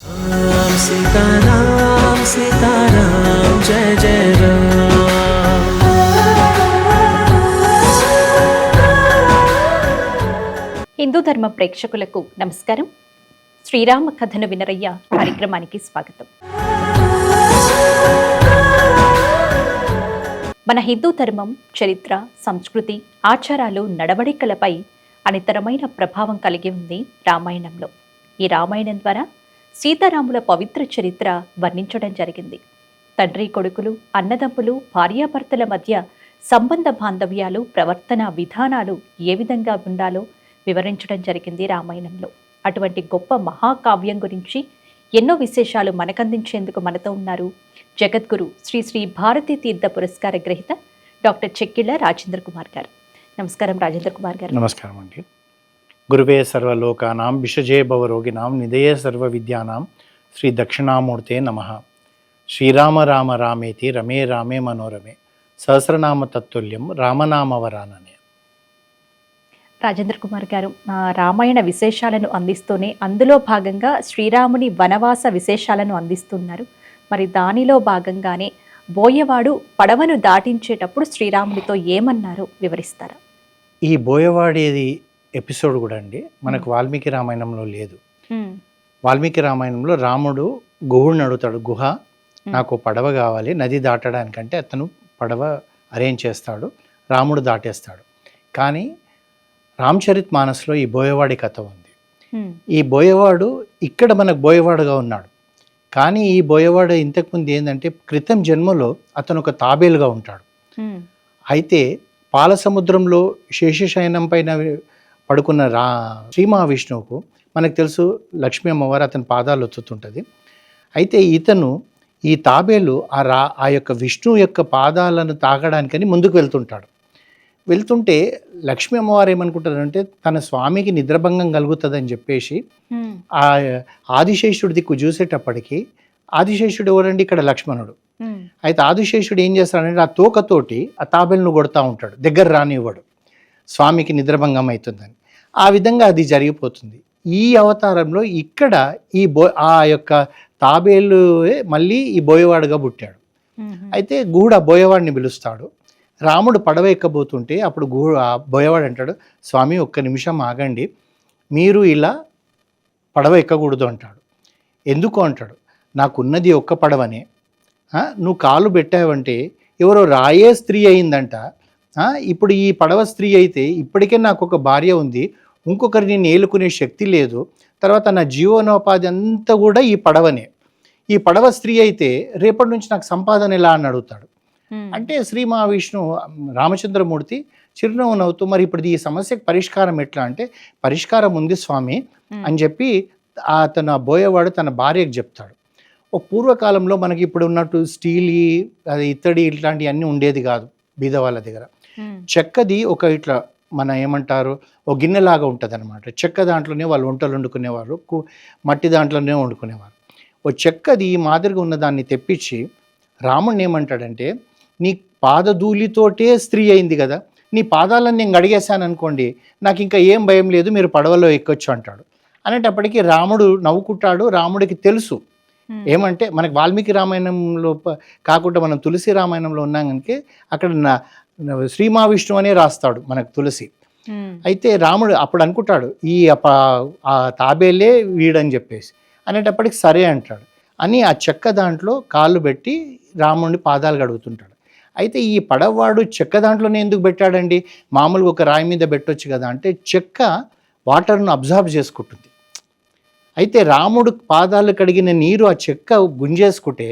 राम सीताराम सीताराम जय जय राम హిందూ ధర్మ ప్రేక్షకులకు నమస్కారం శ్రీరామ కథను వినరయ్య కార్యక్రమానికి స్వాగతం మన హిందూ ధర్మం చరిత్ర సంస్కృతి ఆచారాలు నడవడికలపై అనితరమైన ప్రభావం కలిగి ఉంది రామాయణంలో ఈ రామాయణం ద్వారా సీతారాముల పవిత్ర చరిత్ర వర్ణించడం జరిగింది. తండ్రి కొడుకులు అన్నదమ్ములు భార్యాభర్తల మధ్య సంబంధ బాంధవ్యాలు ప్రవర్తన విధానాలు ఏ విధంగా ఉండాలో వివరించడం జరిగింది రామాయణంలో. అటువంటి గొప్ప మహాకావ్యం గురించి ఎన్నో విశేషాలు మనకందించేందుకు మనతో ఉన్నారు జగద్గురు శ్రీ శ్రీ భారతీ తీర్థ పురస్కార గ్రహీత డాక్టర్ చెక్కిళ్ళ రాజేంద్ర కుమార్ గారు. నమస్కారం రాజేంద్ర కుమార్ గారు. నమస్కారం అండి. గురువే సర్వలోకానాం విషజే భవరోగినాం నిధయే సర్వ విద్యానాం శ్రీ దక్షిణామూర్తే నమ. శ్రీరామ రామ రామేతి రమే రామే మనోరమే. సహస్రనామ తత్తుల్యం రామనామవరాననే రాజేంద్ర కుమార్ గారు రామాయణ విశేషాలను అందిస్తూనే అందులో భాగంగా శ్రీరాముని వనవాస విశేషాలను అందిస్తున్నారు. మరి దానిలో భాగంగానే బోయవాడు పడవను దాటించేటప్పుడు శ్రీరామునితో ఏమన్నారో వివరిస్తారా? ఈ బోయవాడేది ఎపిసోడ్ కూడా అండి. మనకు వాల్మీకి రామాయణంలో లేదు. వాల్మీకి రామాయణంలో రాముడు గుహుడిని అడుగుతాడు గుహ నాకు పడవ కావాలి నది దాటడానికంటే అతను పడవ అరేంజ్ చేస్తాడు రాముడు దాటేస్తాడు. కానీ రామచరిత్ మానస్లో ఈ బోయవాడి కథ ఉంది. ఈ బోయవాడు ఇక్కడ మనకు బోయవాడుగా ఉన్నాడు. కానీ ఈ బోయవాడు ఇంతకుముందు ఏంటంటే క్రితం జన్మలో అతను ఒక తాబేలుగా ఉంటాడు. అయితే పాల సముద్రంలో శేషశయనం పైన పడుకున్న రా శ్రీ మహావిష్ణువుకు మనకు తెలుసు లక్ష్మీ అమ్మవారు అతని పాదాలు ఒత్తుతుంటుంది. అయితే ఇతను ఈ తాబేలు ఆ రా ఆ యొక్క విష్ణువు యొక్క పాదాలను తాకడానికని ముందుకు వెళ్తుంటాడు. వెళ్తుంటే లక్ష్మీ అమ్మవారు ఏమనుకుంటారంటే తన స్వామికి నిద్రభంగం కలుగుతుందని చెప్పేసి. ఆ ఆదిశేషుడి దిక్కు చూసేటప్పటికి ఆదిశేషుడు ఎవరండి? ఇక్కడ లక్ష్మణుడు. అయితే ఆదిశేషుడు ఏం చేస్తాడంటే ఆ తోకతోటి ఆ తాబేలును కొడతా ఉంటాడు. దగ్గర రానివ్వడు. స్వామికి నిద్రభంగం అవుతుందని ఆ విధంగా అది జరిగిపోతుంది. ఈ అవతారంలో ఇక్కడ ఈ బో ఆ యొక్క తాబేలు మళ్ళీ ఈ బోయవాడుగా పుట్టాడు. అయితే గూడ బోయవాడిని పిలుస్తాడు. రాముడు పడవ ఎక్కబోతుంటే అప్పుడు గూ ఆ బోయవాడు అంటాడు స్వామి ఒక్క నిమిషం ఆగండి. మీరు ఇలా పడవ ఎక్కకూడదు అంటాడు. ఎందుకు? అంటాడు. నాకున్నది ఒక్క పడవనే. నువ్వు కాలు పెట్టావంటే ఎవరో రాయే స్త్రీ అయిందంట. ఇప్పుడు ఈ పడవ స్త్రీ అయితే ఇప్పటికే నాకు ఒక భార్య ఉంది ఇంకొకరిని నేలుకునే శక్తి లేదు తర్వాత నా జీవనోపాధి అంతా కూడా ఈ పడవనే ఈ పడవ స్త్రీ అయితే రేపటి నుంచి నాకు సంపాదన ఎలా అని అడుగుతాడు. అంటే శ్రీ మహావిష్ణు రామచంద్రమూర్తి చిరునవ్వు నవ్వుతూ మరి ఇప్పుడు ఈ సమస్యకు పరిష్కారం ఎట్లా అంటే పరిష్కారం ఉంది స్వామి. అని చెప్పి అతను ఆ బోయేవాడు తన భార్యకు చెప్తాడు ఓ పూర్వకాలంలో మనకి ఇప్పుడు ఉన్నట్టు స్టీల్ అది ఇత్తడి ఇట్లాంటివి అన్నీ ఉండేది కాదు బీద వాళ్ళ దగ్గర. చెక్కది ఒక ఇట్లా మన ఏమంటారు ఒక గిన్నెలాగా ఉంటుంది అనమాట చెక్క దాంట్లోనే వాళ్ళు వంటలు వండుకునేవారు మట్టి దాంట్లోనే వండుకునేవారు. ఓ చెక్కది మాదిరిగా ఉన్న దాన్ని తెప్పించి రాముడిని ఏమంటాడంటే నీ పాదధూళితోటే స్త్రీ అయింది కదా నీ పాదాలను నేను గడిగేశాను అనుకోండి నాకు ఇంకా ఏం భయం లేదు మీరు పడవలో ఎక్కొచ్చు అంటాడు. అనేటప్పటికీ రాముడు నవ్వుకుంటాడు రాముడికి తెలుసు. ఏమంటే మనకి వాల్మీకి రామాయణంలో కాకుండా మనం తులసి రామాయణంలో ఉన్నాం కనుక అక్కడ శ్రీ మహావిష్ణువు అనే రాస్తాడు మనకు తులసి. అయితే రాముడు అప్పుడు అనుకుంటాడు ఈ తాబేలే వీడని చెప్పేసి. అనేటప్పటికి సరే అంటాడు. అని ఆ చెక్క దాంట్లో కాళ్ళు పెట్టి రాముడిని పాదాలు గడుగుతుంటాడు అయితే ఈ పడవవాడు చెక్క దాంట్లోనే ఎందుకు పెట్టాడండి? మామూలుగా ఒక రాయి మీద పెట్టొచ్చు కదా అంటే చెక్క వాటర్ను అబ్జర్వ్ చేసుకుంటుంది. అయితే రాముడు పాదాలు కడిగిన నీరు ఆ చెక్క గుంజేసుకుంటే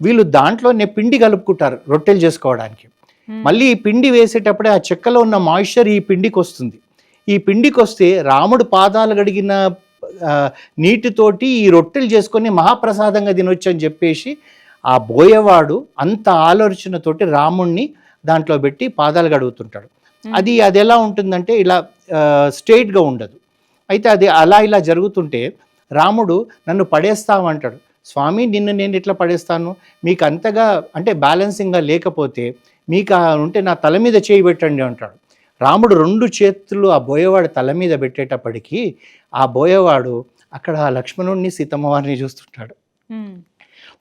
వీళ్ళు దాంట్లోనే పిండి కలుపుకుంటారు రొట్టెలు చేసుకోవడానికి. మళ్ళీ ఈ పిండి వేసేటప్పుడే ఆ చెక్కలో ఉన్న మాయిశ్చర్ ఈ పిండికి వస్తుంది. ఈ పిండికి వస్తే రాముడు పాదాలు గడిగిన నీటితోటి ఈ రొట్టెలు చేసుకొని మహాప్రసాదంగా తినొచ్చు అని చెప్పేసి ఆ బోయవాడు అంత ఆలోచనతోటి రాముణ్ణి దాంట్లో పెట్టి పాదాలు గడుగుతుంటాడు హ్మ్. అది అది ఎలా ఉంటుందంటే ఇలా స్ట్రైట్గా ఉండదు. అయితే అది అలా ఇలా జరుగుతుంటే రాముడు నన్ను పడేస్తామంటాడు స్వామి నిన్ను నేను ఎట్లా పడేస్తాను? మీకు అంతగా అంటే బ్యాలెన్సింగ్గా లేకపోతే మీకు ఆ ఉంటే నా తల మీద చేయి పెట్టండి అంటాడు. రాముడు రెండు చేతులు ఆ బోయవాడు తల మీద పెట్టేటప్పటికీ ఆ బోయవాడు అక్కడ లక్ష్మణుడిని సీతమ్మ వారిని చూస్తుంటాడు.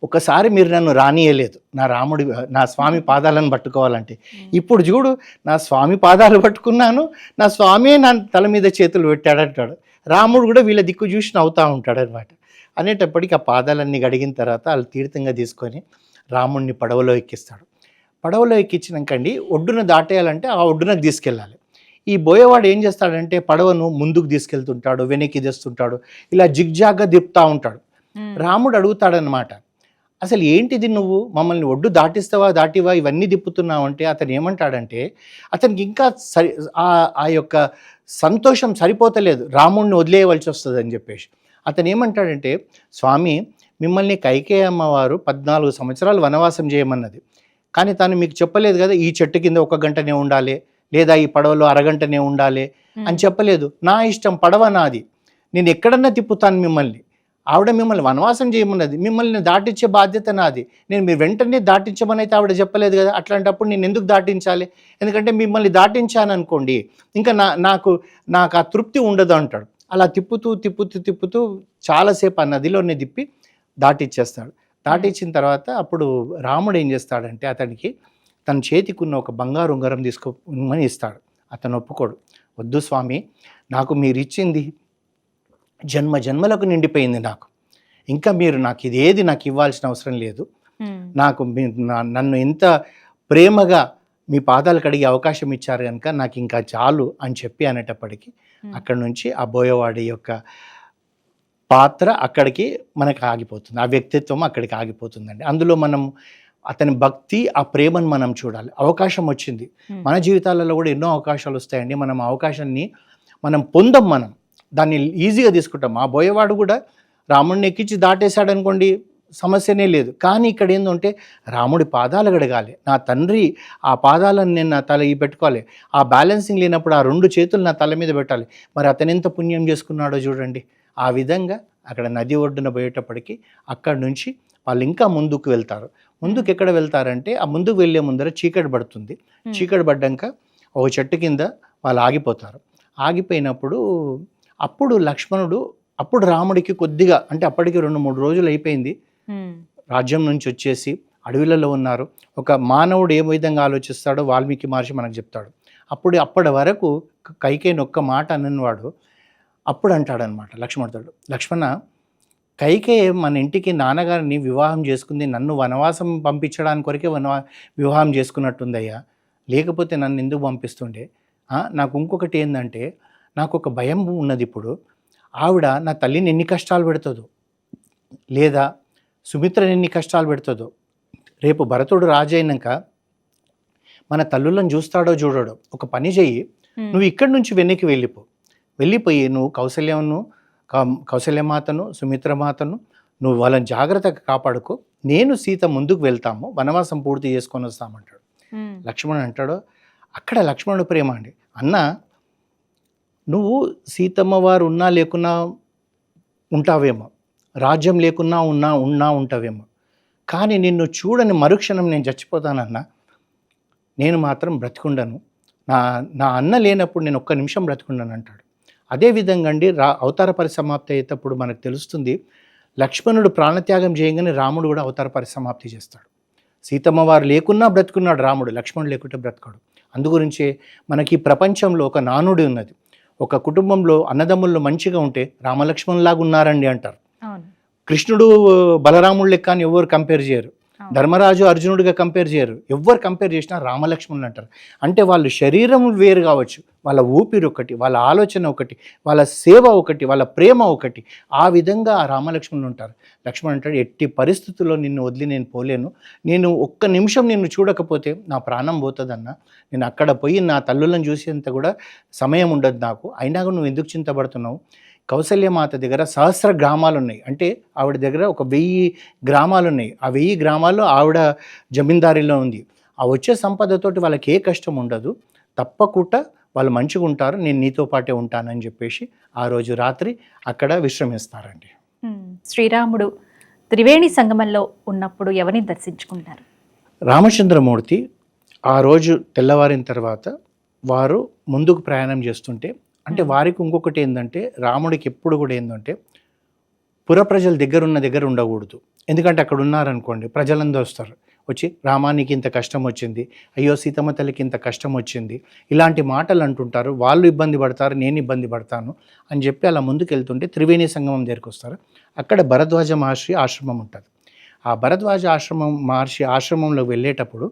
ఒకసారి మీరు నన్ను రానియలేదు. నా రాముడి నా స్వామి పాదాలను పట్టుకోవాలంటే. ఇప్పుడు చూడు నా స్వామి పాదాలు పట్టుకున్నాను నా స్వామి నా తల మీద చేతులు పెట్టాడంటాడు. రాముడు కూడా వీళ్ళ దిక్కు చూసి నవ్వుతూ ఉంటాడు అనమాట అనేటప్పటికి ఆ పాదాలన్నీ గడిగిన తర్వాత వాళ్ళు తీర్థంగా తీసుకొని రాముడిని పడవలో ఎక్కిస్తాడు. పడవలో ఎక్కించినాకండి ఒడ్డున దాటేయాలంటే ఆ ఒడ్డునకు తీసుకెళ్ళాలి. ఈ బోయేవాడు ఏం చేస్తాడంటే పడవను ముందుకు తీసుకెళ్తుంటాడు వెనక్కి తెస్తుంటాడు ఇలా జిగ్జాగ్గా దిప్పుతూ ఉంటాడు. రాముడు అడుగుతాడనమాట అసలు ఏంటిది నువ్వు? మమ్మల్ని ఒడ్డు దాటిస్తావా దాటివా? ఇవన్నీ దిప్పుతున్నావు అంటే అతను ఏమంటాడంటే అతనికి ఇంకా సరి ఆ ఆ యొక్క సంతోషం సరిపోతలేదు రాముడిని వదిలేయవలసి వస్తుంది అని చెప్పేసి. అతను ఏమంటాడంటే స్వామి మిమ్మల్ని కైకేయ అమ్మవారు పద్నాలుగు సంవత్సరాలు వనవాసం చేయమన్నది. కానీ తను మీకు చెప్పలేదు కదా ఈ చెట్టు కింద ఒక గంటనే ఉండాలి లేదా ఈ పడవలో అరగంటనే ఉండాలి అని చెప్పలేదు. నా ఇష్టం పడవ నాది. నేను ఎక్కడన్నా తిప్పుతాను మిమ్మల్ని. ఆవిడ మిమ్మల్ని వనవాసం చేయమన్నది. మిమ్మల్ని దాటించే బాధ్యత నాది. నేను మీరు వెంటనే దాటించమని అయితే ఆవిడ చెప్పలేదు కదా అట్లాంటప్పుడు నేను ఎందుకు దాటించాలి? ఎందుకంటే మిమ్మల్ని దాటించాను అనుకోండి ఇంకా నా నాకు నాకు ఆ తృప్తి ఉండదు అంటాడు. అలా తిప్పుతూ తిప్పుతూ తిప్పుతూ చాలాసేపు ఆ నదిలోనే తిప్పి దాటిచ్చేస్తాడు. దాటిచ్చిన తర్వాత అప్పుడు రాముడు ఏం చేస్తాడంటే అతనికి తన చేతికున్న ఒక బంగారు ఉంగరం తీసుకోమని ఇస్తాడు. అతను ఒప్పుకోడు. వద్దు స్వామి నాకు మీరు ఇచ్చింది జన్మ జన్మలకు నిండిపోయింది నాకు. ఇంకా మీరు నాకు ఇదేది నాకు ఇవ్వాల్సిన అవసరం లేదు. నాకు నన్ను ఎంత ప్రేమగా మీ పాదాలు కడిగే అవకాశం ఇచ్చారు కనుక నాకు ఇంకా చాలు అని చెప్పి అనేటప్పటికీ. అక్కడి నుంచి ఆ బోయవాడి యొక్క పాత్ర అక్కడికి మనకు ఆగిపోతుంది. ఆ వ్యక్తిత్వం అక్కడికి ఆగిపోతుందండి. అందులో మనం అతని భక్తి ఆ ప్రేమను మనం చూడాలి. అవకాశం వచ్చింది. మన జీవితాలలో కూడా ఎన్నో అవకాశాలు వస్తాయండి. మనం అవకాశాన్ని మనం పొందం మనం. దాన్ని ఈజీగా తీసుకుంటాం. ఆ బోయేవాడు కూడా రాముడిని ఎక్కించి దాటేశాడు అనుకోండి సమస్యనే లేదు. కానీ ఇక్కడ ఏంటంటే రాముడి పాదాలు గడగాలి నా తండ్రి ఆ పాదాలను నేను నా తల ఈ పెట్టుకోవాలి. ఆ బ్యాలెన్సింగ్ లేనప్పుడు ఆ రెండు చేతులు నా తల మీద పెట్టాలి. మరి అతను ఎంత పుణ్యం చేసుకున్నాడో చూడండి. ఆ విధంగా అక్కడ నది ఒడ్డున పోయేటప్పటికి అక్కడి నుంచి వాళ్ళు ఇంకా ముందుకు వెళ్తారు. ముందుకు ఎక్కడ వెళ్తారంటే ఆ ముందుకు వెళ్ళే ముందర చీకటి పడుతుంది. చీకటి పడ్డాక ఒక చెట్టు కింద వాళ్ళు ఆగిపోతారు. ఆగిపోయినప్పుడు అప్పుడు లక్ష్మణుడు అప్పుడు రాముడికి కొద్దిగా అంటే అప్పటికి రెండు మూడు రోజులు అయిపోయింది. రాజ్యం నుంచి వచ్చేసి అడవిలలో ఉన్నారు. ఒక మానవుడు ఏ విధంగా ఆలోచిస్తాడో వాల్మీకి మహర్షి మనకు చెప్తాడు. అప్పుడు అప్పటి వరకు కైకేయిని ఒక్క మాట అన్నవాడు. అప్పుడు అంటాడనమాట లక్ష్మణుడు లక్ష్మణ కైకేయి మన ఇంటికి నాన్నగారిని వివాహం చేసుకుంది నన్ను వనవాసం పంపించడానికి కొరకే వనవా వివాహం చేసుకున్నట్టుందయ్యా. లేకపోతే నన్ను ఎందుకు పంపిస్తుండే? నాకు ఇంకొకటి ఏంటంటే నాకు ఒక భయం ఉన్నది ఇప్పుడు ఆవిడ నా తల్లిని ఎన్ని కష్టాలు పెడుతుందో లేదా సుమిత్రని ఎన్ని కష్టాలు పెడుతుందో రేపు భరతుడు రాజు అయినాక మన తల్లులను చూస్తాడో చూడడో ఒక పని చెయ్యి. నువ్వు ఇక్కడి నుంచి వెనక్కి వెళ్ళిపో. వెళ్ళిపోయి నువ్వు కౌశల్యను కౌశల్యమాతను సుమిత్రమాతను నువ్వు వాళ్ళని జాగ్రత్తగా కాపాడుకో. నేను సీత ముందుకు వెళ్తాము. వనవాసం పూర్తి చేసుకొని వస్తామంటాడు. లక్ష్మణుడు అంటాడు అక్కడ లక్ష్మణుడు ప్రేమ అండి. అన్న నువ్వు సీతమ్మ వారు ఉన్నా లేకున్నా ఉంటావేమో. రాజ్యం లేకున్నా ఉన్నా ఉన్నా ఉంటావేమో. కానీ నిన్ను చూడని మరుక్షణం నేను చచ్చిపోతానన్నా. నేను మాత్రం బ్రతికుండను. నా నా అన్న లేనప్పుడు నేను ఒక్క నిమిషం బ్రతికుండను అంటాడు అదేవిధంగా అండి రా అవతార పరిసమాప్తి అయ్యేటప్పుడు మనకు తెలుస్తుంది లక్ష్మణుడు ప్రాణత్యాగం చేయగానే రాముడు కూడా అవతార పరిసమాప్తి చేస్తాడు. సీతమ్మ వారు లేకున్నా బ్రతుకున్నాడు రాముడు లక్ష్మణుడు లేకుంటే బ్రతకాడు. అందుగురించే మనకి ప్రపంచంలో ఒక నానుడి ఉన్నది. ఒక కుటుంబంలో అన్నదమ్ముల్లో మంచిగా ఉంటే రామలక్ష్మణులాగా ఉన్నారండి అంటారు కృష్ణుడు బలరాముడు లెక్క అని ఎవరు కంపేర్ చేయరు. ధర్మరాజు అర్జునుడిగా కంపేర్ చేయరు. ఎవరు కంపేర్ చేసినా రామలక్ష్మణులు అంటారు. అంటే వాళ్ళు శరీరం వేరు కావచ్చు. వాళ్ళ ఊపిరి ఒకటి వాళ్ళ ఆలోచన ఒకటి వాళ్ళ సేవ ఒకటి వాళ్ళ ప్రేమ ఒకటి. ఆ విధంగా ఆ రామలక్ష్మణులు ఉంటారు. లక్ష్మణ్ అంటాడు ఎట్టి పరిస్థితుల్లో నిన్ను వదిలి నేను పోలేను. నేను ఒక్క నిమిషం నిన్ను చూడకపోతే నా ప్రాణం పోతుందన్న. నేను అక్కడ పోయి నా తల్లులను చూసేంత కూడా సమయం ఉండదు నాకు. అయినా కూడా నువ్వు ఎందుకు చింతపడుతున్నావు? కౌసల్యమాత దగ్గర సహస్ర గ్రామాలు ఉన్నాయి అంటే ఆవిడ దగ్గర ఒక వెయ్యి గ్రామాలు ఉన్నాయి ఆ వెయ్యి గ్రామాల్లో ఆవిడ జమీందారీలో ఉంది. ఆ వచ్చే సంపదతోటి వాళ్ళకి ఏ కష్టం ఉండదు. తప్పకుండా వాళ్ళు మంచిగా ఉంటారు. నేను నీతో పాటే ఉంటానని చెప్పేసి ఆ రోజు రాత్రి అక్కడ విశ్రమిస్తారండి. శ్రీరాముడు త్రివేణి సంగమంలో ఉన్నప్పుడు ఎవరిని దర్శించుకుంటారు? రామచంద్రమూర్తి ఆ రోజు తెల్లవారిన తర్వాత వారు ముందుకు ప్రయాణం చేస్తుంటే అంటే వారికి ఇంకొకటి ఏంటంటే రాముడికి ఎప్పుడు కూడా ఏంటంటే పుర ప్రజల దగ్గర ఉన్న దగ్గర ఉండకూడదు. ఎందుకంటే అక్కడ ఉన్నారనుకోండి ప్రజలందరూ వస్తారు. వచ్చి రామానికి ఇంత కష్టం వచ్చింది. అయ్యో సీతమ్మ తల్లికి ఇంత కష్టం వచ్చింది. ఇలాంటి మాటలు అంటుంటారు. వాళ్ళు ఇబ్బంది పడతారు నేను ఇబ్బంది పడతాను అని చెప్పి అలా ముందుకు వెళ్తుంటే త్రివేణి సంగమం దగ్గరికి వస్తారు. అక్కడ భరద్వాజ మహర్షి ఆశ్రమం ఉంటుంది. ఆ భరద్వాజ ఆశ్రమం మహర్షి ఆశ్రమంలోకి వెళ్ళేటప్పుడు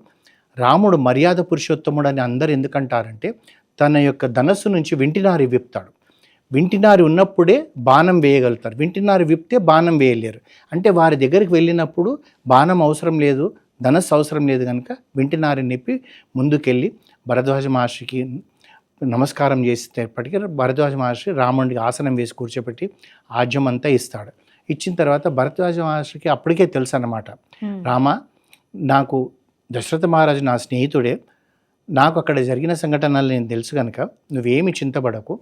రాముడు మర్యాద పురుషోత్తముడు అని అందరు ఎందుకంటారంటే తన యొక్క ధనస్సు నుంచి వింటినారి విప్తాడు. వింటినారి ఉన్నప్పుడే బాణం వేయగలుగుతారు. వింటినారి విప్తే బాణం వేయలేరు. అంటే వారి దగ్గరికి వెళ్ళినప్పుడు బాణం అవసరం లేదు ధనస్సు అవసరం లేదు కనుక వింటినారి నిప్పి ముందుకెళ్ళి భరద్వాజ మహర్షికి నమస్కారం చేసేటప్పటికీ భరద్వాజ మహర్షి రాముడికి ఆసనం వేసి కూర్చోబెట్టి ఆజ్యం అంతా ఇస్తాడు. ఇచ్చిన తర్వాత భరద్వాజ మహర్షికి అప్పటికే తెలుసు అన్నమాట రామ నాకు దశరథ మహారాజు నా స్నేహితుడే నాకు అక్కడ జరిగిన సంఘటనలు నేను తెలుసు కనుక నువ్వేమి చింతపడకు.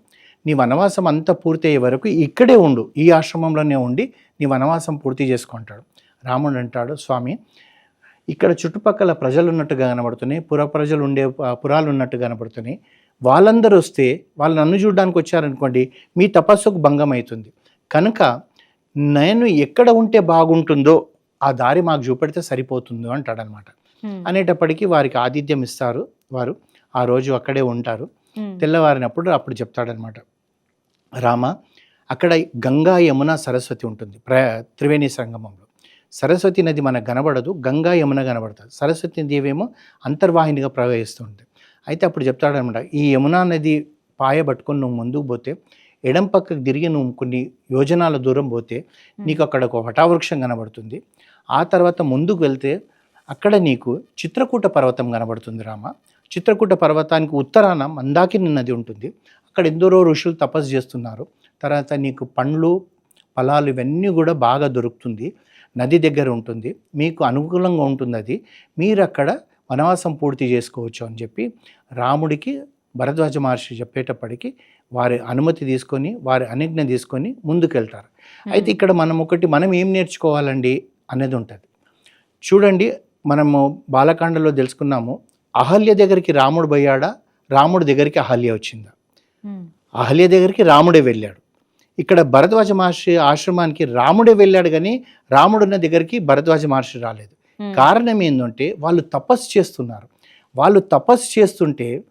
నీ వనవాసం అంతా పూర్తి అయ్యే వరకు ఇక్కడే ఉండు. ఈ ఆశ్రమంలోనే ఉండి నీ వనవాసం పూర్తి చేసుకుంటాడు రాముడు అంటాడు స్వామి ఇక్కడ చుట్టుపక్కల ప్రజలు ఉన్నట్టుగా కనబడుతున్నాయి పుర ప్రజలు ఉండే పురాలు ఉన్నట్టు కనబడుతున్నాయి. వాళ్ళందరూ వస్తే వాళ్ళు నన్ను చూడడానికి వచ్చారనుకోండి మీ తపస్సుకు భంగం అవుతుంది. కనుక నేను ఎక్కడ ఉంటే బాగుంటుందో ఆ దారి మాకు చూపెడితే సరిపోతుందో అంటాడనమాట. అనేటప్పటికీ వారికి ఆతిథ్యం ఇస్తారు. వారు ఆ రోజు అక్కడే ఉంటారు. తెల్లవారినప్పుడు అప్పుడు చెప్తాడనమాట. రామ అక్కడ గంగా యమున సరస్వతి ఉంటుంది. ప్ర త్రివేణి సంగమంలో. సరస్వతి నది మనకు కనబడదు గంగా యమున కనబడుతుంది. సరస్వతి దేవేమో అంతర్వాహినిగా ప్రవహిస్తుంది అయితే అప్పుడు చెప్తాడనమాట ఈ యమునా నది పాయ పట్టుకొని నువ్వు ముందుకు పోతే ఎడం పక్కకు తిరిగి నువ్వు కొన్ని యోజనాల దూరం పోతే నీకు అక్కడ ఒక వటావృక్షం కనబడుతుంది. ఆ తర్వాత ముందుకు వెళ్తే అక్కడ నీకు చిత్రకూట పర్వతం కనబడుతుంది రామ. చిత్రకూట పర్వతానికి ఉత్తరాన మందాకిని నది ఉంటుంది. అక్కడ ఎందరో ఋషులు తపస్సు చేస్తున్నారు. తర్వాత నీకు పండ్లు ఫలాలు ఇవన్నీ కూడా బాగా దొరుకుతుంది. నది దగ్గర ఉంటుంది. మీకు అనుకూలంగా ఉంటుంది అది. మీరు అక్కడ వనవాసం పూర్తి చేసుకోవచ్చు అని చెప్పి రాముడికి భరద్వాజ మహర్షి చెప్పేటప్పటికి వారి అనుమతి తీసుకొని వారి అనుజ్ఞ తీసుకొని ముందుకెళ్తారు. అయితే ఇక్కడ మనం ఒకటి మనం ఏం నేర్చుకోవాలండి? అనేది ఉంటుంది. చూడండి మనము బాలకాండలో తెలుసుకున్నాము. అహల్య దగ్గరికి రాముడు పోయాడా? రాముడి దగ్గరికి అహల్య వచ్చిందా? అహల్య దగ్గరికి రాముడే వెళ్ళాడు. ఇక్కడ భరద్వాజ మహర్షి ఆశ్రమానికి రాముడే వెళ్ళాడు కానీ రాముడున్న దగ్గరికి భరద్వాజ మహర్షి రాలేదు. కారణం ఏంటంటే వాళ్ళు తపస్సు చేస్తున్నారు. వాళ్ళు తపస్సు చేస్తుంటే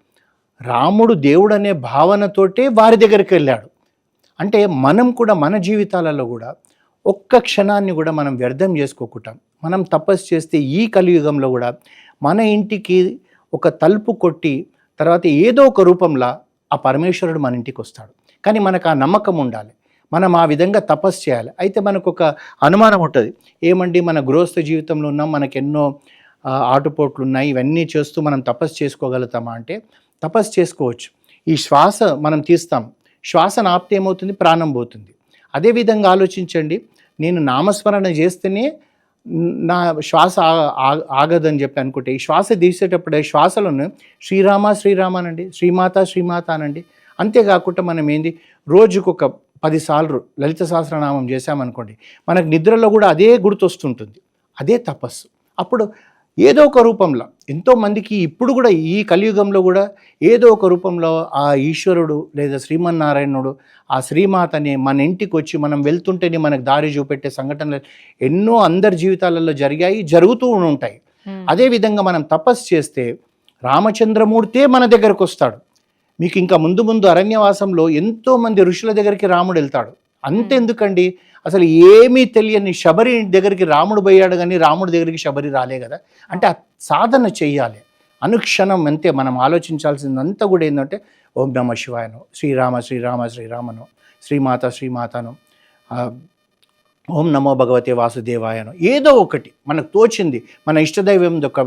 రాముడు దేవుడు అనే భావనతోటే వారి దగ్గరికి వెళ్ళాడు. అంటే మనం కూడా మన జీవితాలలో కూడా ఒక్క క్షణాన్ని కూడా మనం వ్యర్థం చేసుకోకుండా మనం తపస్సు చేస్తే ఈ కలియుగంలో కూడా మన ఇంటికి ఒక తలుపు కొట్టి తర్వాత ఏదో ఒక రూపంలో ఆ పరమేశ్వరుడు మన ఇంటికి వస్తాడు. కానీ మనకు ఆ నమ్మకం ఉండాలి. మనం ఆ విధంగా తపస్సు చేయాలి. అయితే మనకు ఒక అనుమానం ఉంటుంది. ఏమండి మన గృహస్థ జీవితంలో ఉన్నాం. మనకు ఎన్నో ఆటుపోట్లు ఉన్నాయి ఇవన్నీ చేస్తూ మనం తపస్సు చేసుకోగలుగుతామా అంటే తపస్సు చేసుకోవచ్చు. ఈ శ్వాస మనం తీస్తాం. శ్వాసను ఆపితే ఏమవుతుంది? ప్రాణం పోతుంది. అదేవిధంగా ఆలోచించండి. నేను నామస్మరణ చేస్తేనే నా శ్వాస ఆగదని చెప్పి అనుకుంటే ఈ శ్వాస తీసేటప్పుడే శ్వాసలను శ్రీరామ శ్రీరామ అనండి శ్రీమాత శ్రీమాత అనండి అంతేకాకుండా మనం ఏంది రోజుకు ఒక పదిసార్లు లలిత సహస్రనామం చేశామనుకోండి మనకు నిద్రలో కూడా అదే గుర్తొస్తుంటుంది అదే తపస్సు. అప్పుడు ఏదో ఒక రూపంలో. ఎంతో మందికి ఇప్పుడు కూడా ఈ కలియుగంలో కూడా ఏదో ఒక రూపంలో ఆ ఈశ్వరుడు లేదా శ్రీమన్నారాయణుడు ఆ శ్రీమాతని మన ఇంటికి వచ్చి మనం వెళ్తుంటేనే మనకు దారి చూపెట్టే సంఘటనలు ఎన్నో అందరి జీవితాలలో జరిగాయి జరుగుతూ ఉంటాయి. అదేవిధంగా మనం తపస్సు చేస్తే రామచంద్రమూర్తే మన దగ్గరకు వస్తాడు. మీకు ఇంకా ముందు ముందు అరణ్యవాసంలో ఎంతో మంది ఋషుల దగ్గరికి రాముడు వెళ్తాడు. అంతెందుకండి? అసలు ఏమీ తెలియని శబరి దగ్గరికి రాముడు పోయాడు కానీ రాముడి దగ్గరికి శబరి రాలే కదా. అంటే ఆ సాధన చెయ్యాలి అనుక్షణం అంతే మనం ఆలోచించాల్సిందంతా కూడా ఏంటంటే ఓం నమ శివాయను శ్రీరామ శ్రీరామ శ్రీరామను శ్రీమాత శ్రీమాతను ఓం నమో భగవతే వాసుదేవాయను ఏదో ఒకటి మనకు తోచింది. మన ఇష్టదైవం యొక్క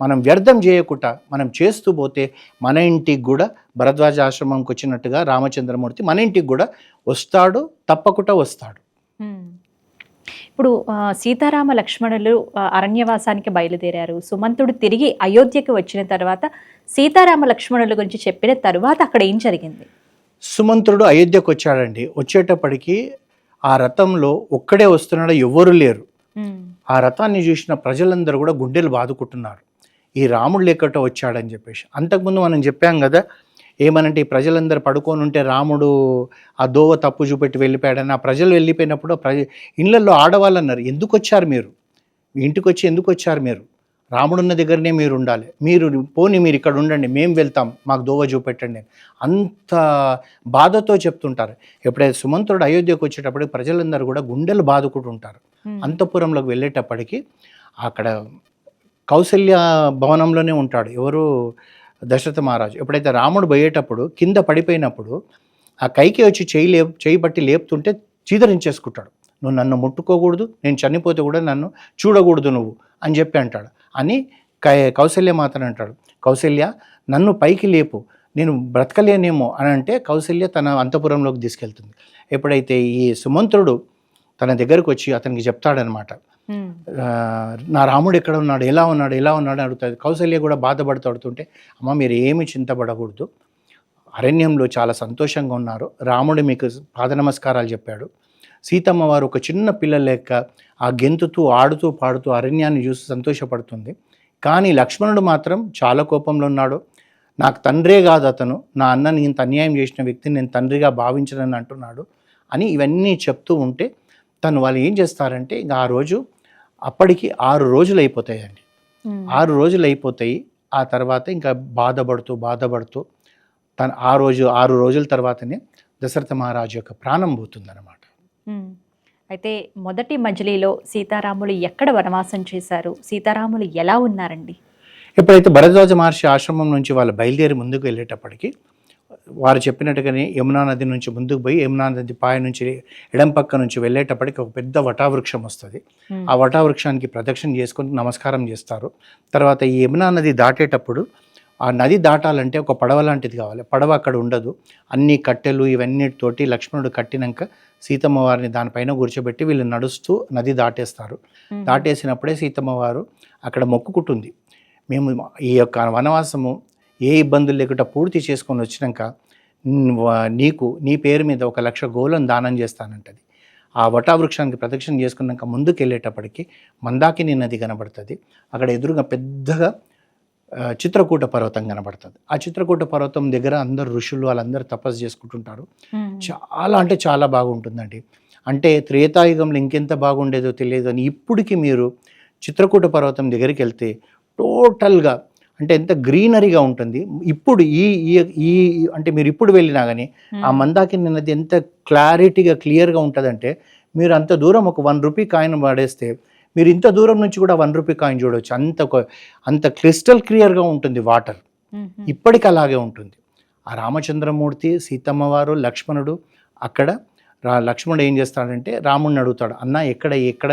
మనం వ్యర్థం చేయకుండా మనం చేస్తూ పోతే మన ఇంటికి కూడా భరద్వాజ ఆశ్రమంకి వచ్చినట్టుగా రామచంద్రమూర్తి మన ఇంటికి కూడా వస్తాడు తప్పకుండా వస్తాడు. ఇప్పుడు సీతారామ లక్ష్మణులు అరణ్యవాసానికి బయలుదేరారు. సుమంతుడు తిరిగి అయోధ్యకి వచ్చిన తర్వాత సీతారామ లక్ష్మణుల గురించి చెప్పిన తర్వాత అక్కడ ఏం జరిగింది? సుమంత్రుడు అయోధ్యకు వచ్చాడండి. వచ్చేటప్పటికి ఆ రథంలో ఒక్కడే వస్తున్నాడు ఎవ్వరు లేరు. ఆ రథాన్ని చూసిన ప్రజలందరూ కూడా గుండెలు బాదుకుంటున్నారు. ఈ రాముడు లేకట వచ్చాడని చెప్పేసి. అంతకుముందు మనం చెప్పాం కదా ఏమనంటే ఈ ప్రజలందరూ పడుకొని ఉంటే రాముడు ఆ దోవ తప్పు చూపెట్టి వెళ్ళిపోయాడని ఆ ప్రజలు వెళ్ళిపోయినప్పుడు ప్రజ ఇళ్ళల్లో ఆడవాళ్ళు అన్నారు ఎందుకు వచ్చారు మీరు? ఇంటికి వచ్చి ఎందుకు వచ్చారు మీరు? రాముడున్న దగ్గరనే మీరు ఉండాలి. మీరు పోనీ మీరు ఇక్కడ ఉండండి మేము వెళ్తాం మాకు దోవ చూపెట్టండి. అంత బాధతో చెప్తుంటారు. ఎప్పుడైతే సుమంతుడు అయోధ్యకు వచ్చేటప్పుడు ప్రజలందరూ కూడా గుండెలు బాదుకుంటుంటారు. అంతఃపురంలోకి వెళ్ళేటప్పటికి అక్కడ కౌసల్య భవనంలోనే ఉంటాడు. ఎవరు? దశరథ మహారాజు. ఎప్పుడైతే రాముడు పోయేటప్పుడు కింద పడిపోయినప్పుడు ఆ కైకి వచ్చి చేయి లేపు చేయి పట్టి లేపుతుంటే చీదరించేసుకుంటాడు నువ్వు నన్ను ముట్టుకోకూడదు నేను చనిపోతే కూడా నన్ను చూడకూడదు నువ్వు అని చెప్పి అంటాడు. అని కై కౌసల్య మాతను అంటాడు. కౌశల్య నన్ను పైకి లేపు నేను బ్రతకలేనేమో అని అంటే కౌసల్య తన అంతఃపురంలోకి తీసుకెళ్తుంది. ఎప్పుడైతే ఈ సుమంత్రుడు తన దగ్గరకు వచ్చి అతనికి చెప్తాడనమాట నా రాముడు ఎక్కడ ఉన్నాడు? ఎలా ఉన్నాడు? ఎలా ఉన్నాడు? అని అడుగుతుంది. కౌశల్య కూడా బాధపడుతూ అడుగుతుంటే అమ్మ మీరు ఏమి చింతపడకూడదు. అరణ్యంలో చాలా సంతోషంగా ఉన్నారు. రాముడు మీకు పాద నమస్కారాలు చెప్పాడు. సీతమ్మ వారు ఒక చిన్న పిల్ల లెక్క ఆ గెంతుతూ ఆడుతూ పాడుతూ అరణ్యాన్ని చూసి సంతోషపడుతుంది. కానీ లక్ష్మణుడు మాత్రం చాలా కోపంలో ఉన్నాడు. నాకు తండ్రే కాదు అతను. నా అన్నని ఇంత అన్యాయం చేసిన వ్యక్తిని నేను తండ్రిగా భావించనని అంటున్నాడు అని ఇవన్నీ చెప్తూ ఉంటే తను వాళ్ళు ఏం చేస్తారంటే ఇంకా ఆ రోజు అప్పటికి ఆరు రోజులు అయిపోతాయండి. ఆరు రోజులు అయిపోతాయి. ఆ తర్వాత ఇంకా బాధపడుతూ బాధపడుతూ తన ఆ రోజు ఆరు రోజుల తర్వాతనే దశరథ మహారాజు యొక్క ప్రాణం పోతుందన్నమాట. అయితే మొదటి మజిలీలో సీతారాములు ఎక్కడ వనవాసం చేశారు? సీతారాములు ఎలా ఉన్నారండి? ఎప్పుడైతే భరద్వాజ మహర్షి ఆశ్రమం నుంచి వాళ్ళు బయలుదేరి ముందుకు వెళ్ళేటప్పటికి వారు చెప్పినట్టుగానే యమునా నది నుంచి ముందుకు పోయి యమునా నది పాయ నుంచి ఎడం పక్క నుంచి వెళ్ళేటప్పటికి ఒక పెద్ద వటావృక్షం వస్తుంది. ఆ వటావృక్షానికి ప్రదక్షిణ చేసుకొని నమస్కారం చేస్తారు. తర్వాత ఈ యమునా నది దాటేటప్పుడు ఆ నది దాటాలంటే ఒక పడవ లాంటిది కావాలి. పడవ అక్కడ ఉండదు. అన్ని కట్టెలు ఇవన్నిటితోటి లక్ష్మణుడు కట్టినాక సీతమ్మ వారిని దానిపైన కూర్చోబెట్టి వీళ్ళు నడుస్తూ నది దాటేస్తారు. దాటేసినప్పుడే సీతమ్మ వారు అక్కడ మొక్కుకుంటుంది. మేము ఈ యొక్క వనవాసము ఏ ఇబ్బందులు లేకుండా పూర్తి చేసుకొని వచ్చినాక నీకు నీ పేరు మీద ఒక లక్ష గోలను దానం చేస్తానంటది. ఆ వటావృక్షానికి ప్రదక్షిణ చేసుకున్నాక ముందుకు వెళ్ళేటప్పటికి మందాకిని నది కనబడుతుంది. అక్కడ ఎదురుగా పెద్దగా చిత్రకూట పర్వతం కనబడుతుంది. ఆ చిత్రకూట పర్వతం దగ్గర అందరు ఋషులు వాళ్ళందరూ తపస్సు చేసుకుంటుంటారు. చాలా అంటే చాలా బాగుంటుందండి. అంటే త్రేతాయుగంలో ఇంకెంత బాగుండేదో తెలియదు అని ఇప్పటికి మీరు చిత్రకూట పర్వతం దగ్గరికి వెళ్తే టోటల్గా అంటే ఎంత గ్రీనరీగా ఉంటుంది. ఇప్పుడు ఈ ఈ- అంటే మీరు ఇప్పుడు వెళ్ళినా కానీ ఆ ఉమ్, మందాకిని నది ఎంత క్లారిటీగా క్లియర్గా ఉంటుందంటే మీరు అంత దూరం ఒక వన్ రూపీ కాయిన్ పడేస్తే మీరు ఇంత దూరం నుంచి కూడా వన్ రూపీ కాయిన్ చూడవచ్చు అంత అంత క్రిస్టల్ క్లియర్గా ఉంటుంది వాటర్. ఇప్పటికి అలాగే ఉంటుంది. ఆ రామచంద్రమూర్తి సీతమ్మ వారు లక్ష్మణుడు అక్కడ రా లక్ష్మణుడు ఏం చేస్తాడంటే రాముడిని అడుగుతాడు అన్న ఎక్కడ ఎక్కడ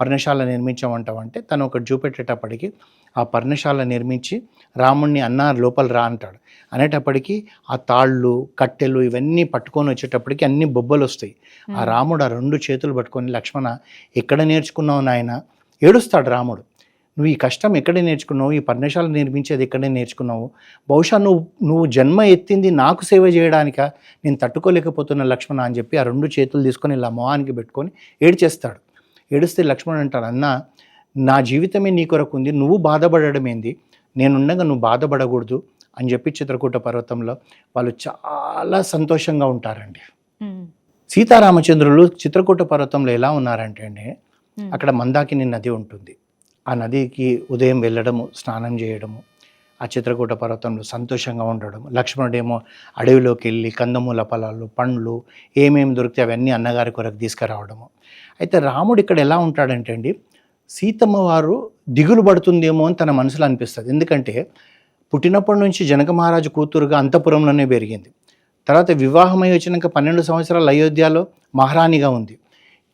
పర్ణశాల నిర్మించామంటావంటే తను ఒకటి చూపెట్టేటప్పటికి ఆ పర్ణశాల నిర్మించి రాముణ్ణి అన్న లోపల రా అంటాడు. అనేటప్పటికి ఆ తాళ్ళు కట్టెలు ఇవన్నీ పట్టుకొని వచ్చేటప్పటికి అన్ని బొబ్బలు వస్తాయి. ఆ రాముడు ఆ రెండు చేతులు పట్టుకొని లక్ష్మణ ఎక్కడ నేర్చుకున్నావు నాయన? ఏడుస్తాడు రాముడు. నువ్వు ఈ కష్టం ఎక్కడ నేర్చుకున్నావు? ఈ పర్ణశాల నిర్మించేది ఎక్కడే నేర్చుకున్నావు? బహుశా నువ్వు నువ్వు జన్మ ఎత్తింది నాకు సేవ చేయడానిక? నేను తట్టుకోలేకపోతున్న లక్ష్మణ అని చెప్పి ఆ రెండు చేతులు తీసుకొని ఇలా మొహానికి పెట్టుకొని ఏడ్చేస్తాడు. ఏడిస్తే లక్ష్మణుడు అంటాడు అన్న నా జీవితమే నీ కొరకు ఉంది నువ్వు బాధపడడం ఏంది? నేనుండగా నువ్వు బాధపడకూడదు అని చెప్పి చిత్రకూట పర్వతంలో వాళ్ళు చాలా సంతోషంగా ఉంటారండి. సీతారామచంద్రులు చిత్రకూట పర్వతంలో ఎలా ఉన్నారంటే అండి అక్కడ మందాకిని నది ఉంటుంది. ఆ నదికి ఉదయం వెళ్ళడము స్నానం చేయడము ఆ చిత్రకూట పర్వతంలో సంతోషంగా ఉండడం లక్ష్మణుడేమో అడవిలోకి వెళ్ళి కందమూల ఫలాలు పండ్లు ఏమేమి దొరికితే అవన్నీ అన్నగారి కొరకు తీసుకురావడము. అయితే రాముడు ఇక్కడ ఎలా ఉంటాడంటే అండి సీతమ్మ వారు దిగులు పడుతుందేమో అని తన మనసులో అనిపిస్తుంది. ఎందుకంటే పుట్టినప్పటి నుంచి జనక మహారాజు కూతురుగా అంతపురంలోనే పెరిగింది. తర్వాత వివాహమై వచ్చినాక పన్నెండు సంవత్సరాలు అయోధ్యలో మహారాణిగా ఉంది.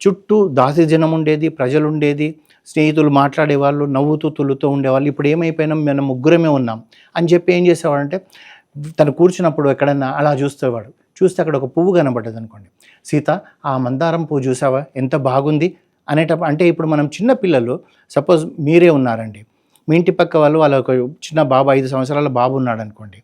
చుట్టూ దాసి జనం ఉండేది ప్రజలు ఉండేది స్నేహితులు మాట్లాడేవాళ్ళు నవ్వుతూ తుల్లుతూ ఉండేవాళ్ళు. ఇప్పుడు ఏమైపోయినాం మనం ముగ్గురమే ఉన్నాం అని చెప్పి ఏం చేసేవాడంటే తను కూర్చున్నప్పుడు ఎక్కడన్నా అలా చూస్తేవాడు. చూస్తే అక్కడ ఒక పువ్వు కనబడ్డది అనుకోండి సీత ఆ మందారం పువ్వు చూసావా? ఎంత బాగుంది. అనేటప్పుడు అంటే ఇప్పుడు మనం చిన్న పిల్లలు సపోజ్ మీరే ఉన్నారండి. మీ ఇంటి పక్క వాళ్ళు వాళ్ళ ఒక చిన్న బాబు ఐదు సంవత్సరాల బాబు ఉన్నాడు అనుకోండి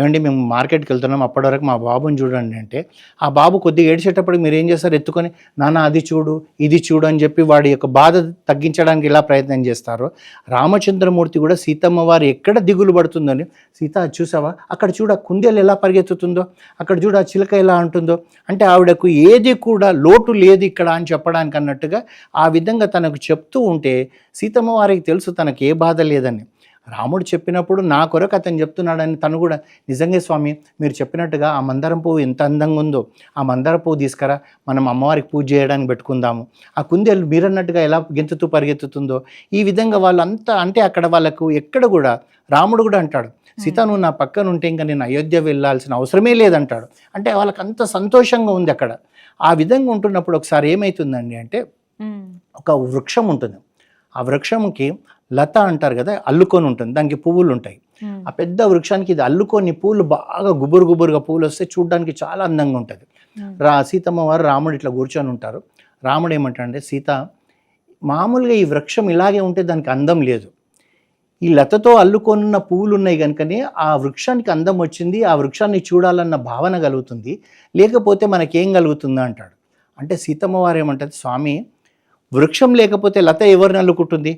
ఏమండి మేము మార్కెట్కి వెళ్తున్నాం. అప్పటి వరకు మా బాబుని చూడండి అంటే ఆ బాబు కొద్దిగా ఏడ్చేటప్పటికి మీరు ఏం చేస్తారు? ఎత్తుకొని నాన్న అది చూడు ఇది చూడు అని చెప్పి వాడి యొక్క బాధ తగ్గించడానికి ఎలా ప్రయత్నం చేస్తారో రామచంద్రమూర్తి కూడా సీతమ్మ వారు ఎక్కడ దిగులు పడుతుందని సీత అది చూసావా? అక్కడ చూడు ఆ కుందేలు ఎలా పరిగెత్తుతుందో అక్కడ చూడు ఆ చిలక ఎలా అంటుందో అంటే ఆవిడకు ఏది కూడా లోటు లేదు ఇక్కడ అని చెప్పడానికి అన్నట్టుగా ఆ విధంగా తనకు చెప్తూ ఉంటే సీతమ్మ వారికి తెలుసు తనకు ఏ బాధ లేదని. రాముడు చెప్పినప్పుడు నా కొరకు అతను చెప్తున్నాడని తను కూడా నిజంగా స్వామి మీరు చెప్పినట్టుగా ఆ మందారం పువ్వు ఎంత అందంగా ఉందో ఆ మందార పువ్వు తీసుకురా మనం అమ్మవారికి పూజ చేయడానికి పెట్టుకుందాము. ఆ కుందేలు మీరన్నట్టుగా ఎలా గెంతుతూ పరిగెత్తుతుందో ఈ విధంగా వాళ్ళంతా అంటే అక్కడ వాళ్ళకు ఎక్కడ కూడా రాముడు కూడా అంటాడు సీత నువ్వు నా పక్కన ఉంటే ఇంకా నేను అయోధ్య వెళ్ళాల్సిన అవసరమే లేదంటాడు. అంటే వాళ్ళకి అంత సంతోషంగా ఉంది అక్కడ. ఆ విధంగా ఉంటున్నప్పుడు ఒకసారి ఏమవుతుందండి అంటే ఒక వృక్షం ఉంటుంది. ఆ వృక్షంకి లత అంటారు కదా అల్లుకొని ఉంటుంది దానికి పువ్వులు ఉంటాయి ఆ పెద్ద వృక్షానికి ఇది అల్లుకొని పూలు బాగా గుబురు గుబురుగా పూలు వస్తే చూడడానికి చాలా అందంగా ఉంటుంది. రా సీతమ్మ వారు రాముడు ఇట్లా కూర్చొని ఉంటారు. రాముడు ఏమంటాడంటే సీత మామూలుగా ఈ వృక్షం ఇలాగే ఉంటే దానికి అందం లేదు. ఈ లతతో అల్లుకొనున్న పువ్వులు ఉన్నాయి కనుకనే ఆ వృక్షానికి అందం వచ్చింది ఆ వృక్షాన్ని చూడాలన్న భావన కలుగుతుంది. లేకపోతే మనకేం కలుగుతుందా? అంటాడు. అంటే సీతమ్మ వారు ఏమంటారు స్వామి వృక్షం లేకపోతే లత ఎవరిని అల్లుకుంటుంది?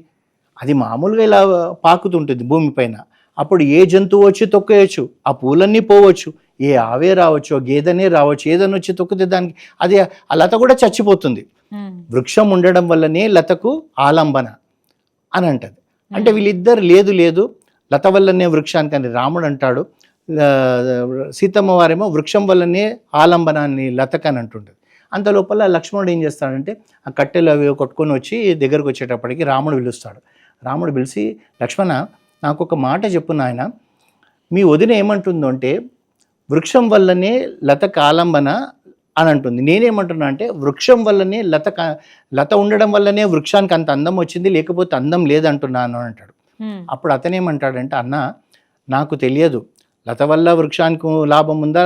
అది మామూలుగా ఇలా పాకుతుంటుంది భూమిపైన అప్పుడు ఏ జంతువు వచ్చి తొక్కేయచ్చు? ఆ పూలన్నీ పోవచ్చు. ఏ ఆవే రావచ్చు గేదెనే రావచ్చు ఏదైనా వచ్చి తొక్కితే దానికి అది ఆ లత కూడా చచ్చిపోతుంది. వృక్షం ఉండడం వల్లనే లతకు ఆలంబన అని అంటది. అంటే వీళ్ళిద్దరు లేదు లేదు. లత వల్లనే వృక్షానికి అని రాముడు అంటాడు. సీతమ్మ వారేమో వృక్షం వల్లనే ఆలంబన అని లతక అని అంటుంటుంది. అంత లోపల లక్ష్మణుడు ఏం చేస్తాడంటే ఆ కట్టెలు అవి కొట్టుకొని వచ్చి దగ్గరకు వచ్చేటప్పటికి రాముడు పిలుస్తాడు. రాముడు పిలిచి లక్ష్మణ నాకు ఒక మాట చెప్పు నాయన. మీ వదిన ఏమంటుందో అంటే వృక్షం వల్లనే లత కాలంబన అని అంటుంది. నేనేమంటున్నా అంటే వృక్షం వల్లనే లత లత ఉండడం వల్లనే వృక్షానికి అంత అందం వచ్చింది లేకపోతే అందం లేదంటున్నాను అని అంటాడు. అప్పుడు అతనేమంటాడంటే అన్న నాకు తెలియదు. లత వల్ల వృక్షానికి లాభం ఉందా?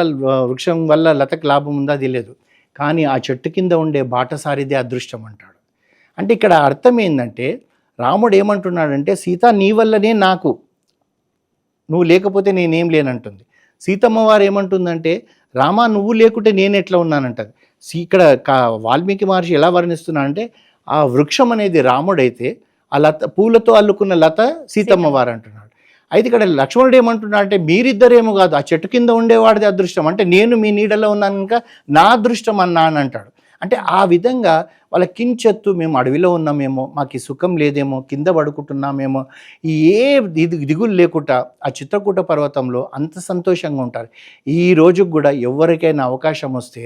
వృక్షం వల్ల లతకు లాభం ఉందా? తెలియదు. కానీ ఆ చెట్టు కింద ఉండే బాటసారిదే అదృష్టం అంటాడు. అంటే ఇక్కడ అర్థం ఏంటంటే రాముడు ఏమంటున్నాడంటే సీత నీ వల్లనే నాకు నువ్వు లేకపోతే నేనేం లేనంటుంది. సీతమ్మ వారు ఏమంటుందంటే రామా నువ్వు లేకుంటే నేను ఎట్లా ఉన్నానంటది. సీ- ఇక్కడ కా వాల్మీకి మహర్షి ఎలా వర్ణిస్తున్నాడంటే ఆ వృక్షం అనేది రాముడైతే ఆ లత పూలతో అల్లుకున్న లత సీతమ్మ వారు అంటున్నాడు. అయితే ఇక్కడ లక్ష్మణుడు ఏమంటున్నాడు అంటే మీరిద్దరేమో కాదు ఆ చెట్టు కింద ఉండేవాడిది అదృష్టం. అంటే నేను మీ నీడలో ఉన్నాను కనుక నా అదృష్టం అన్నా అని అంటాడు అంటే ఆ విధంగా వాళ్ళ కించెత్తు మేము అడవిలో ఉన్నామేమో మాకు ఈ సుఖం లేదేమో కింద పడుకుంటున్నామేమో ఏ దిగులు లేకుండా ఆ చిత్రకూట పర్వతంలో అంత సంతోషంగా ఉంటారు. ఈ రోజుకు కూడా ఎవరికైనా అవకాశం వస్తే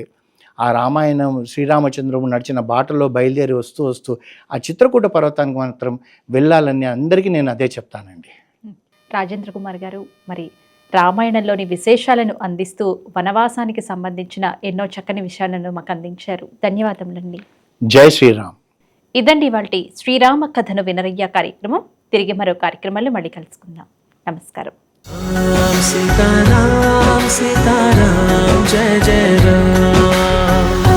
ఆ రామాయణం శ్రీరామచంద్రము నడిచిన బాటలో బయలుదేరి వస్తూ వస్తూ ఆ చిత్రకూట పర్వతానికి మాత్రం వెళ్ళాలని అందరికీ నేను అదే చెప్తానండి. రాజేంద్ర కుమార్ గారు మరి రామాయణంలోని విశేషాలను అందిస్తూ వనవాసానికి సంబంధించిన ఎన్నో చక్కని విషయాలను మాకు అందించారు. ధన్యవాదములండి. జై శ్రీరామ్. ఇదండి వాటి శ్రీరామ కథను వినరయ్య కార్యక్రమం. తిరిగి మరో కార్యక్రమాల్లో మళ్ళీ కలుసుకుందాం. నమస్కారం. సీతారాం సీతారాం జయ జయ రామ్.